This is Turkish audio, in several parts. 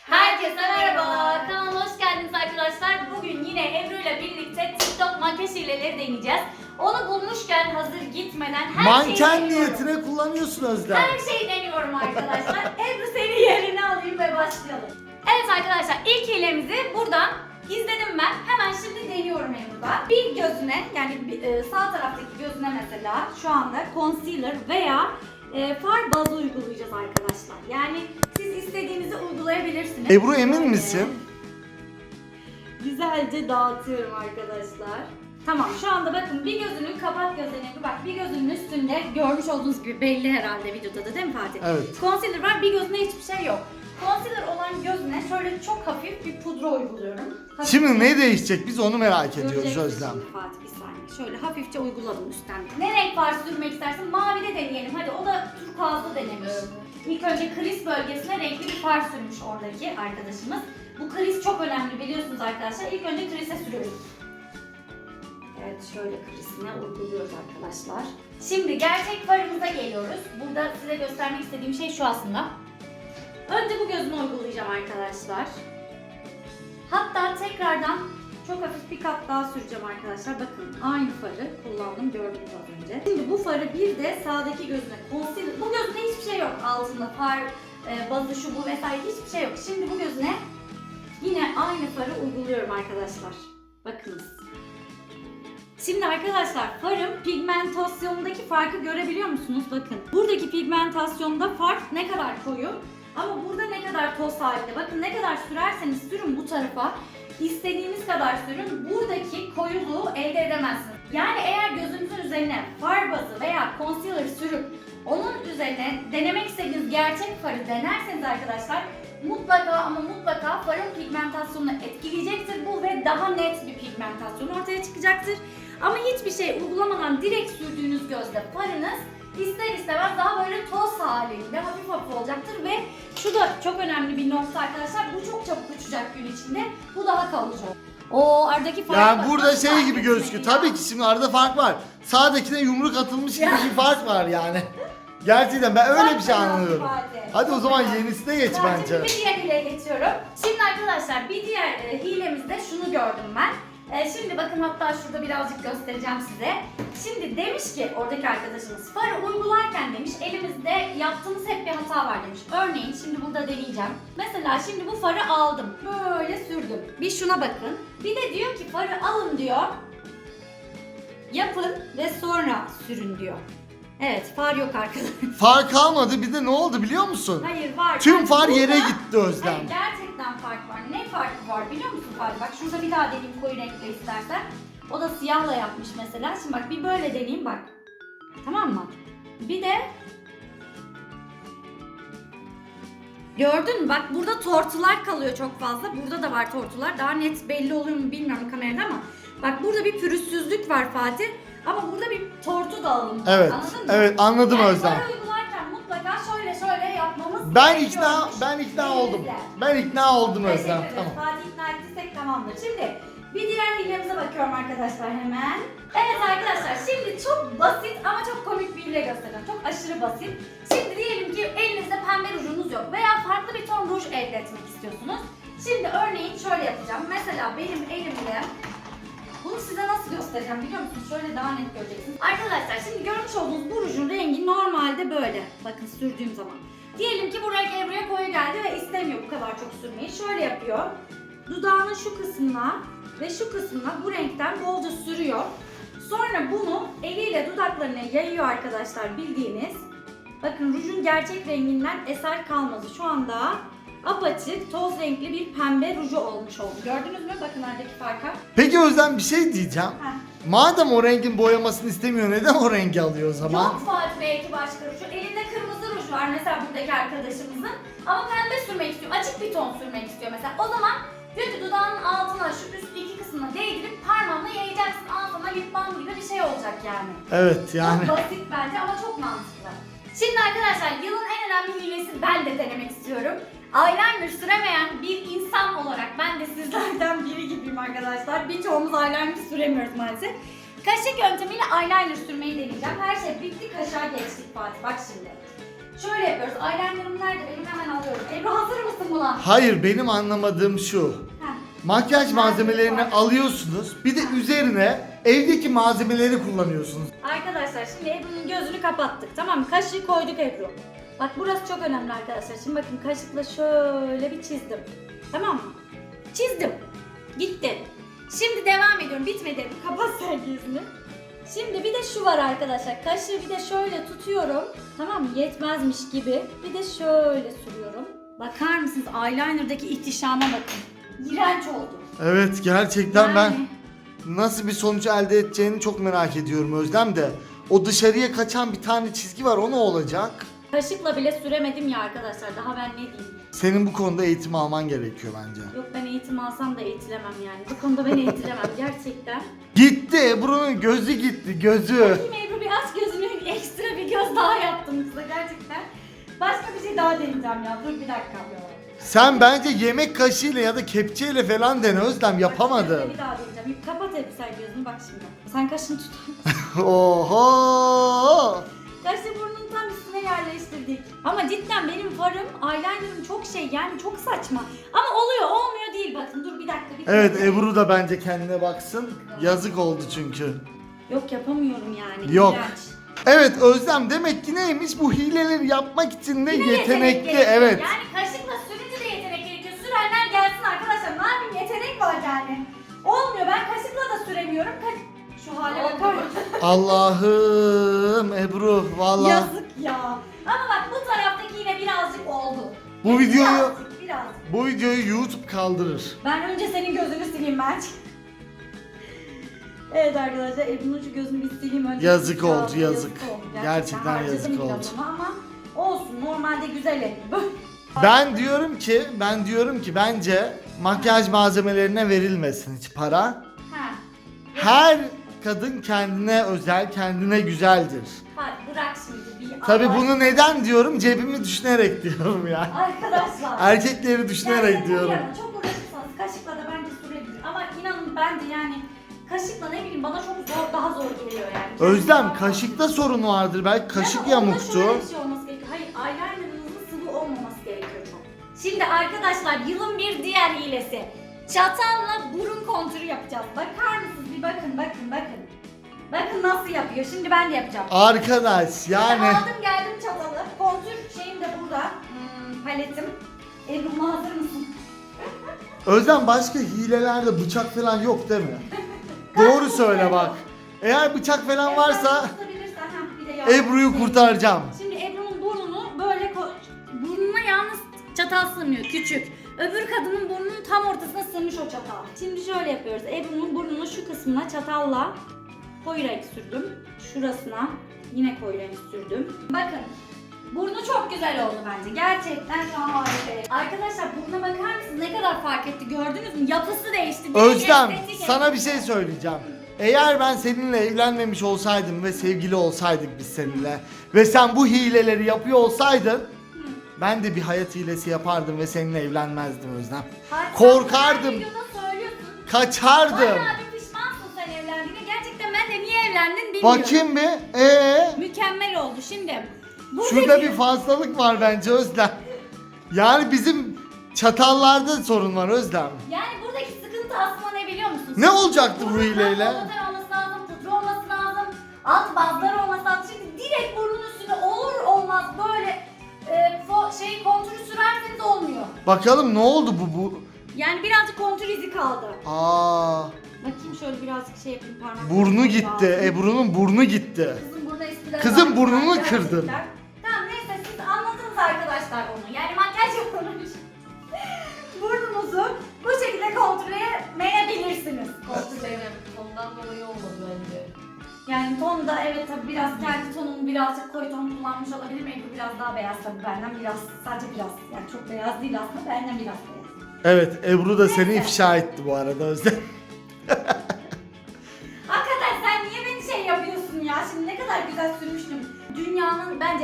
Herkese merhaba. Kanalıma hoş geldiniz arkadaşlar. Bugün yine Ebru ile birlikte TikTok makyaj hileleri deneyeceğiz. Onu bulmuşken hazır gitmeden her şeyi Manken deniyorum. niyetine kullanıyorsun Özlem. Her şeyi deniyorum arkadaşlar. Ebru seni yerine alayım ve başlayalım. Evet arkadaşlar ilk hilemizi buradan izledim ben. Hemen şimdi deniyorum Ebru'da. Bir gözüne yani bir, e, sağ taraftaki gözüne mesela şu anda concealer veya e, far bazı uygulayacağız arkadaşlar. Yani siz istediğinizi uygulayabilirsiniz. Ebru emin misin? Güzelce dağıtıyorum arkadaşlar. Tamam şu anda bakın bir gözünün kapat gözlerini bak bir gözünün üstünde görmüş olduğunuz gibi belli herhalde videoda da değil mi Fatih? Evet. Concealer var bir gözüne hiçbir şey yok. Concealer olan gözüne şöyle çok hafif bir pudra uyguluyorum. Hafif Şimdi ne değişecek biz onu merak ediyoruz Özlem. Fatih bir saniye. Şöyle hafifçe uyguladım üstten. Ne renk var sürmek istersin? Mavi de deneyelim. Hadi o da turkuazlı denemiş. İlk önce kriz bölgesine renkli bir far sürmüş oradaki arkadaşımız. Bu kriz çok önemli biliyorsunuz arkadaşlar. İlk önce krize sürüyoruz. Evet şöyle krizine uyguluyoruz arkadaşlar. Şimdi gerçek farımıza geliyoruz. Burada size göstermek istediğim şey şu aslında. Önce bu gözüme uygulayacağım arkadaşlar. Hatta tekrardan çok hafif bir kat daha süreceğim arkadaşlar. Bakın aynı farı kullandım gördünüz az önce. Şimdi bu farı bir de sağdaki gözüne concealer. Bu gözüne hiçbir şey yok altında far, e, bazı şu bu vesaire hiçbir şey yok. Şimdi bu gözüne yine aynı farı uyguluyorum arkadaşlar. Bakınız. Şimdi arkadaşlar farın pigmentasyonundaki farkı görebiliyor musunuz? Bakın buradaki pigmentasyonda fark ne kadar koyu ama burada ne kadar toz halinde. Bakın ne kadar sürerseniz sürün bu tarafa istediğiniz kadar sürün buradaki koyuluğu elde edemezsiniz. Yani eğer gözünüzün üzerine far bazı veya concealer sürüp onun üzerine denemek istediğiniz gerçek farı denerseniz arkadaşlar mutlaka ama mutlaka farın pigmentasyonunu etkileyecektir bu ve daha net bir pigmentasyon ortaya çıkacaktır. Ama hiçbir şey uygulamadan direkt sürdüğünüz gözde farınız ister istemez daha böyle toz halinde hafif hafif olacaktır ve şu da çok önemli bir nokta arkadaşlar bu çok çabuk uçacak gün içinde bu daha kalıcı olur. O aradaki fark Yani bak, burada nasıl şey fark gibi gözüküyor. ya? Tabii ki şimdi arada fark var. Sağdakine yumruk atılmış gibi bir fark var yani. Gerçekten ben öyle bir şey anlıyorum. Hadi o Çok zaman fena. yenisine geç bence. Şimdi bir diğer hileye geçiyorum. Şimdi arkadaşlar bir diğer e, hilemizde şunu gördüm ben. E, şimdi bakın hatta şurada birazcık göstereceğim size. Şimdi demiş ki oradaki arkadaşımız farı uygularken demiş elimizde yaptığımız hep bir hata var demiş. Örneğin şimdi burada deneyeceğim. Mesela şimdi bu farı aldım. Böyle sürdüm. Bir şuna bakın. Bir de diyor ki farı alın diyor. Yapın ve sonra sürün diyor. Evet far yok arkadaşlar. Far kalmadı bir de ne oldu biliyor musun? Hayır var. Tüm far yere gitti Özlem. Hayır gerçekten fark var. Ne farkı var biliyor musun Fatih? Bak şurada bir daha deneyeyim koyu renkle istersen. O da siyahla yapmış mesela. Şimdi bak bir böyle deneyeyim bak. Tamam mı? Bir de Gördün mü? Bak burada tortular kalıyor çok fazla. Burada da var tortular. Daha net belli oluyor mu bilmiyorum kamerada ama. Bak burada bir pürüzsüzlük var Fatih. Ama burada bir tortu dağılımı var. Evet. Anladın mı? Evet anladım yani Özlem. Ben ikna ben ikna oldum. Ben ikna oldum Özlem. Tamam. Fatih ikna ettiysek tamamdır. Şimdi bir diğer hilemize bakıyorum arkadaşlar hemen. Evet arkadaşlar şimdi çok basit ama çok komik bir hile göstereceğim. Çok aşırı basit. Şimdi diyelim ki elinizde pembe rujunuz yok veya farklı bir ton ruj elde etmek istiyorsunuz. Şimdi örneğin şöyle yapacağım. Mesela benim elimde bunu size nasıl göstereceğim biliyor musunuz? Şöyle daha net göreceksiniz. Arkadaşlar şimdi görmüş olduğunuz bu rujun rengi normalde böyle. Bakın sürdüğüm zaman. Diyelim ki bu renk Ebru'ya koyu geldi ve istemiyor bu kadar çok sürmeyi. Şöyle yapıyor. Dudağının şu kısmına ve şu kısmına bu renkten bolca sürüyor. Sonra bunu eliyle dudaklarına yayıyor arkadaşlar bildiğiniz. Bakın rujun gerçek renginden eser kalmadı. Şu anda apaçık toz renkli bir pembe ruju olmuş oldu. Gördünüz mü? Bakın aradaki farka. Peki Özlem bir şey diyeceğim. Heh. Madem o rengin boyamasını istemiyor neden o rengi alıyor o zaman? Yok Fatih belki başka ruju. Ruj var mesela buradaki arkadaşımızın. Ama pembe sürmek istiyor. Açık bir ton sürmek istiyor mesela. O zaman diyor ki dudağının altına şu üst iki kısmına değdirip parmağınla yayacaksın. Altına lip balm gibi bir şey olacak yani. Evet yani. Çok basit bence ama çok mantıklı. Şimdi arkadaşlar yılın en önemli hilesi ben de denemek istiyorum. Eyeliner süremeyen bir insan olarak ben de sizlerden biri gibiyim arkadaşlar. Birçoğumuz eyeliner süremiyoruz maalesef. Kaşık yöntemiyle eyeliner sürmeyi deneyeceğim. Her şey bitti kaşığa geçtik Fatih bak şimdi. Şöyle yapıyoruz. Eyeliner'ım nerede? Benim hemen alıyorum. Ebru hazır mısın buna? Hayır benim anlamadığım şu. Heh. Makyaj malzemelerini alıyorsunuz. Bir de üzerine evdeki malzemeleri kullanıyorsunuz. Arkadaşlar şimdi Ebru'nun gözünü kapattık tamam mı? Kaşığı koyduk Ebru. Bak burası çok önemli arkadaşlar. Şimdi bakın kaşıkla şöyle bir çizdim. Tamam mı? Çizdim. Gitti. Şimdi devam ediyorum. Bitmedi Ebru. Kapat sen gözünü. Şimdi bir de şu var arkadaşlar. Kaşığı bir de şöyle tutuyorum. Tamam mı? Yetmezmiş gibi. Bir de şöyle sürüyorum. Bakar mısınız? Eyeliner'daki ihtişama bakın. İğrenç oldu. Evet gerçekten ben Yani- nasıl bir sonuç elde edeceğini çok merak ediyorum Özlem de. O dışarıya kaçan bir tane çizgi var o ne olacak? Kaşıkla bile süremedim ya arkadaşlar. Daha ben ne diyeyim? Senin bu konuda eğitim alman gerekiyor bence. Yok ben eğitim alsam da eğitilemem yani. Bu konuda ben eğitilemem gerçekten. Gitti Ebru'nun gözü gitti gözü. Bakayım Ebru bir aç gözünü ekstra bir göz daha yaptım size gerçekten. Başka bir şey daha deneyeceğim ya. Dur bir dakika. Sen bence yemek kaşığıyla ya da kepçeyle falan dene Özlem yapamadım. Bak, Bir daha deneyeceğim. Kapat Ebru sen gözünü bak şimdi. Sen kaşını tut. Oho! Kaşı burnunu yerleştirdik. Ama cidden benim farım, eyelinerım çok şey yani çok saçma. Ama oluyor olmuyor değil bakın dur bir dakika. Bir Evet dakika. Ebru da bence kendine baksın. Yazık oldu çünkü. Yok yapamıyorum yani. Yok. iğrenç. Evet Özlem demek ki neymiş bu hileleri yapmak için de yetenek yetenekli gerekiyor. evet. Yani kaşıkla sürünce de yetenek gerekiyor. Sürenler gelsin arkadaşlar. Ne yapayım yetenek var yani. Olmuyor ben kaşıkla da süremiyorum. Ka- Şu hale bakar mısın? Allah'ım Ebru valla. Yazık ya. Ama bak bu taraftaki yine birazcık oldu. Bu videoyu Birazcık, birazcık. bu videoyu YouTube kaldırır. Ben önce senin gözünü sileyim ben. Evet arkadaşlar Ebru'nun şu gözünü bir sileyim önce. Yazık oldu, yazık. oldu. Gerçekten harcadım yazık oldu. Ama olsun normalde güzel Ebru. Ben diyorum ki ben diyorum ki bence makyaj malzemelerine verilmesin hiç para. ha. Her kadın kendine özel, kendine güzeldir. Hadi bırak şimdi bir Tabi Allah bunu neden diyorum? Cebimi düşünerek diyorum ya. Arkadaşlar. Erkekleri düşünerek Yani diyorum. yani çok uğraşırsanız kaşıkla da bence sürebilir. Ama inanın bence yani kaşıkla ne bileyim bana çok zor daha zor geliyor yani. Özlem kaşıkta sorun vardır belki kaşık Ama onda yamuktu. şöyle bir şey olması gerekiyor. Hayır eyelinerınızın sıvı olmaması gerekiyor çok. Şimdi arkadaşlar yılın bir diğer hilesi. Çatalla burun kontürü yapacağız. Bakar mısınız? Nasıl yapıyor. Şimdi ben de yapacağım. Arkadaş yani Aldım geldim çatalı. Kontür şeyim de burada. Hmm, paletim. Ebru'ma hazır mısın? Özlem başka hilelerde bıçak falan yok değil mi? Doğru söyle bak. Eğer bıçak falan varsa Tutabilirsen, ha, bir de yardım Ebru'yu edeyim. kurtaracağım. Şimdi Ebru'nun burnunu böyle ko- burnuna yalnız çatal sığmıyor küçük. Öbür kadının burnunun tam ortasına sığmış o çatal. Şimdi şöyle yapıyoruz. Ebru'nun burnunu şu kısmına çatalla koyu renk sürdüm. Şurasına yine koyu renk sürdüm. Bakın Burnu çok güzel oldu bence. Gerçekten şu an harika. Arkadaşlar burnuna bakar mısınız? Ne kadar fark etti gördünüz mü? Yapısı değişti. Özlem estetik sana bir şey söyleyeceğim. Eğer ben seninle evlenmemiş olsaydım ve sevgili olsaydık biz seninle ve sen bu hileleri yapıyor olsaydın ben de bir hayat hilesi yapardım ve seninle evlenmezdim Özlem. Hatta Korkardım. her videoda söylüyorsun. Kaçardım. Bayağı evlendin bilmiyorum. Bakayım bir. Ee, Mükemmel oldu şimdi. Bu şurada bir fazlalık var bence Özlem. Yani bizim çatallarda sorun var Özlem. Yani buradaki sıkıntı aslında ne biliyor musun? Ne olacaktı bu hileyle? alt fondöten olması lazım, pudra olması lazım, alt bazlar olması lazım. Şimdi direkt burnun üstüne olur olmaz böyle e, fo- şey kontürü sürerseniz olmuyor. Bakalım ne oldu bu bu? Yani birazcık kontür izi kaldı. Aa, Bakayım şöyle birazcık şey yapayım parmak. burnu gitti. Ebru'nun burnu gitti. Kızım burada eskiden Kızın burnunu kırdın. Tamam neyse siz anladınız arkadaşlar onu. Yani makyaj yapılmış. Burnunuzu bu şekilde kontrolleyebilirsiniz. Kontrollerim. Ondan dolayı olmadı bence. Yani ton da evet tabii biraz kendi tonumu birazcık koyu ton kullanmış olabilir mi? Ebru biraz daha beyaz tabii benden biraz sadece biraz yani çok beyaz değil aslında benden biraz beyaz. Evet Ebru da seni ifşa etti bu arada Özlem.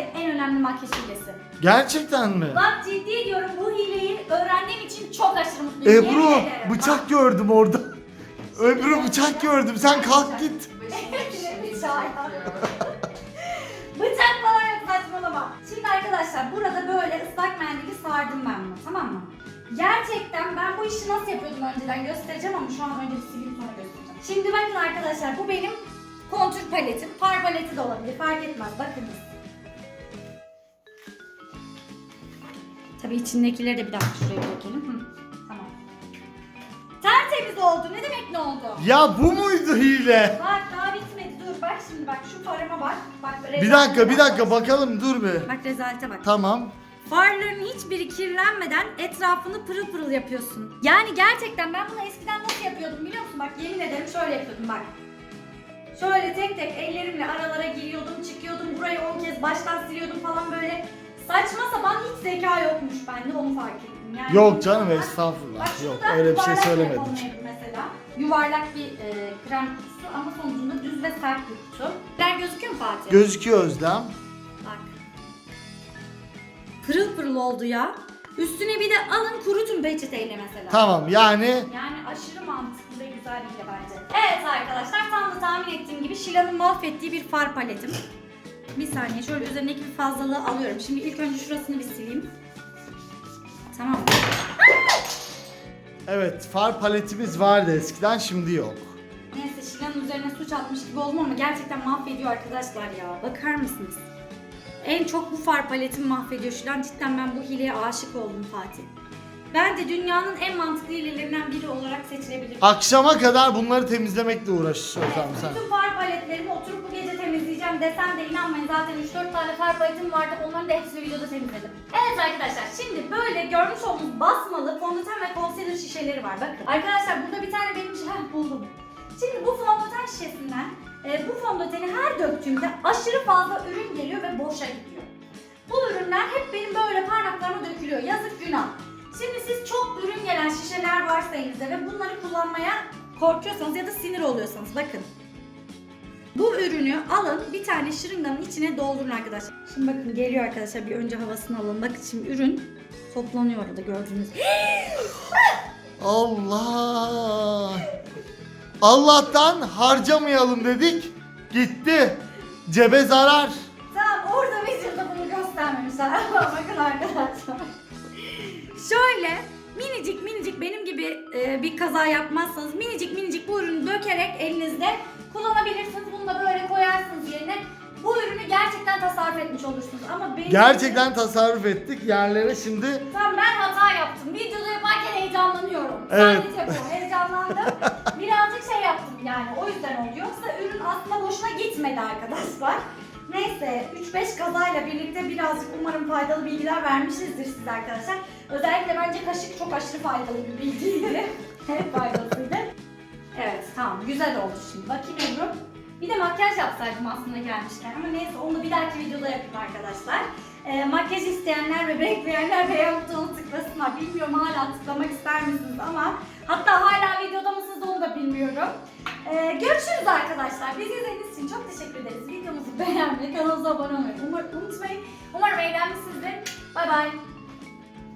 bence en önemli makyaj hilesi. Gerçekten mi? Bak ciddi diyorum bu hileyi öğrendiğim için çok aşırı mutluyum. Ebru Yemin ederim. bıçak gördüm orada. Ebru bıçak gördüm. Sen kalk git. Bıçak falan yok saçmalama. Şimdi arkadaşlar burada böyle ıslak mendili sardım ben bunu tamam mı? Gerçekten ben bu işi nasıl yapıyordum önceden göstereceğim ama şu an önce bir sileyim sonra göstereceğim. Şimdi bakın arkadaşlar bu benim kontür paletim. Far paleti de olabilir fark etmez bakınız. Tabii içindekileri de bir dakika şuraya dökelim. Hı, tamam. Tertemiz oldu. Ne demek ne oldu? Ya bu muydu hile? Bak daha bitmedi. Dur bak şimdi bak şu farıma bak. Bak Bir dakika bir dakika bakalım dur bir. Bak rezalete bak. Tamam. Farların hiçbiri kirlenmeden etrafını pırıl pırıl yapıyorsun. Yani gerçekten ben bunu eskiden nasıl yapıyordum biliyor musun? Bak yemin ederim şöyle yapıyordum bak. Şöyle tek tek ellerimle aralara giriyordum, çıkıyordum, burayı 10 kez baştan siliyordum falan böyle. Saçma sapan hiç zeka yokmuş bende onu fark ettim. Yani Yok canım Bak- estağfurullah. Bak Yok öyle bir şey yuvarlak telefonlaydı mesela. Yuvarlak bir e, krem kutusu ama sonucunda düz ve sert bir kutu. Neler gözüküyor mu Fatih? Gözüküyor Özlem. Bak. Pırıl pırıl oldu ya. Üstüne bir de alın kurutun peçeteyle mesela. Tamam yani Yani aşırı mantıklı ve güzel bir de bence. Evet arkadaşlar tam da tahmin ettiğim gibi Şila'nın mahvettiği bir far paletim. Bir saniye şöyle üzerindeki bir fazlalığı alıyorum. Şimdi ilk önce şurasını bir sileyim. Tamam. evet far paletimiz vardı eskiden şimdi yok. Neyse Şila'nın üzerine suç atmış gibi oldum ama gerçekten mahvediyor arkadaşlar ya. Bakar mısınız? En çok bu far paletimi mahvediyor Şilan. Cidden ben bu hileye aşık oldum Fatih. Bence dünyanın en mantıklı hilelerinden biri olarak seçilebilir. Akşama kadar bunları temizlemekle Özlem Evet, sen. bütün far paletlerimi oturup bu gece temizleyeceğim desem de inanmayın zaten 3-4 tane far vardı onların da hepsini videoda temizledim. Evet arkadaşlar şimdi böyle görmüş olduğunuz basmalı fondöten ve concealer şişeleri var bakın. Arkadaşlar burada bir tane benim şişem buldum. Şimdi bu fondöten şişesinden e, bu fondöteni her döktüğümde aşırı fazla ürün geliyor ve boşa gidiyor. Bu ürünler hep benim böyle parmaklarıma dökülüyor. Yazık günah. Şimdi siz çok ürün gelen şişeler varsa elinizde ve bunları kullanmaya korkuyorsanız ya da sinir oluyorsanız bakın. Bu ürünü alın bir tane şırınganın içine doldurun arkadaşlar. Şimdi bakın geliyor arkadaşlar bir önce havasını alın. Bakın şimdi ürün toplanıyor orada gördüğünüz. Allah. Allah'tan harcamayalım dedik. Gitti. Cebe zarar. Tamam orada videoda bunu göstermemişler bakın arkadaşlar. Şöyle minicik minicik benim gibi e, bir kaza yapmazsanız minicik minicik bu ürünü dökerek elinizde kullanabilirsiniz. Bunu da böyle koyarsınız yerine. Bu ürünü gerçekten tasarruf etmiş olursunuz ama benim Gerçekten tasarruf ettik yerlere şimdi. Tamam ben hata yaptım. Videoda yaparken heyecanlanıyorum. Evet. Sadece bu. Heyecanlandım. Birazcık şey yaptım yani. O yüzden oldu. Yoksa ürün aslında boşuna gitmedi arkadaşlar. Neyse 3-5 kazayla birlikte birazcık umarım faydalı bilgiler vermişizdir size arkadaşlar. Özellikle bence kaşık çok aşırı faydalı bir bilgiydi. Hep faydalıydı. Evet tamam güzel oldu şimdi. Bakayım Ebru. Bir de makyaj yapsaydım aslında gelmişken ama neyse onu bir dahaki videoda yapayım arkadaşlar. Ee, makyaj isteyenler ve bekleyenler beğen butonuna tıklasınlar. Bilmiyorum hala tıklamak ister misiniz ama hatta hala videoda mısınız onu da bilmiyorum. Ee, görüşürüz arkadaşlar. Bizi izlediğiniz için çok teşekkür ederiz. Videomuzu beğenmeyi, kanalımıza abone olmayı unutmayın. Umarım eğlenmişsinizdir. Bay bay.